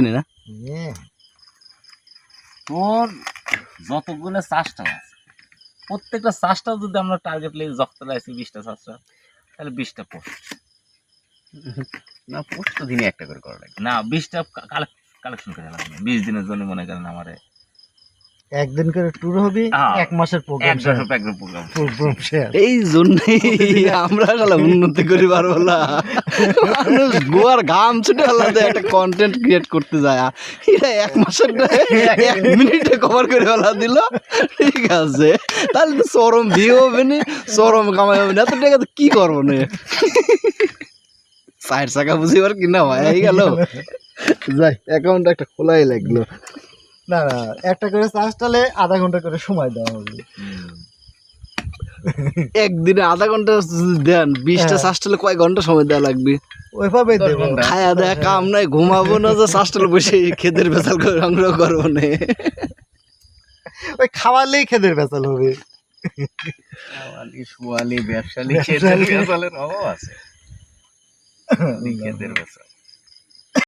জানি না? তোর যতগুলো চাষটা আছে প্রত্যেকটা চাষটা যদি আমরা টার্গেট লাগে যতটা আছে বিশটা চাষটা তাহলে বিশটা পোস্ট না পোস্ট তো দিনে একটা করে করা লাগে। না বিশটা কালেকশন করে লাগবে বিশ দিনের জন্য মনে করেন আমার একদিন করে ট্যুর হবে হ্যাঁ। এক মাসের প্রোগ্রাম এই জন্যই আমরা আসলে উন্নতি করি পারব না। মানুষ গোয়ার ঘাম ছুটে আলাদা একটা কন্টেন্ট ক্রিয়েট করতে যায়। এরা এক মাসের এক মিনিটে কভার করে ফেলা দিল। ঠিক আছে। তাহলে তো চরম ভিউ হবে না চরম কামাই হবে না। এত টাকা তো কি করব না? চার চাকা বুঝিবার কিনা হয় গেল। যাই। অ্যাকাউন্ট একটা খোলাই লাগল। না না একটা করে চার্জ টালে আধা ঘণ্টা করে সময় দেওয়া হবে। একদিনে আধা ঘণ্টা দেন বিশটা হ্যাঁ। শ্বাসটালে কয় ঘণ্টা সময় দেওয়া লাগবে? ওইভাবেই দেবো খায়া দেয়া কাম নাই ঘুমাবো না যে শ্বাসটালে বসে খেতের বেচাল করে সংগ্রহ করব না। ওই খাওয়ালেই খেদের বেচাল হবে। খাওয়ালি সোয়ালি ব্যবসালি। খেতের বেচালের অভাব আছে। খেতের বেচা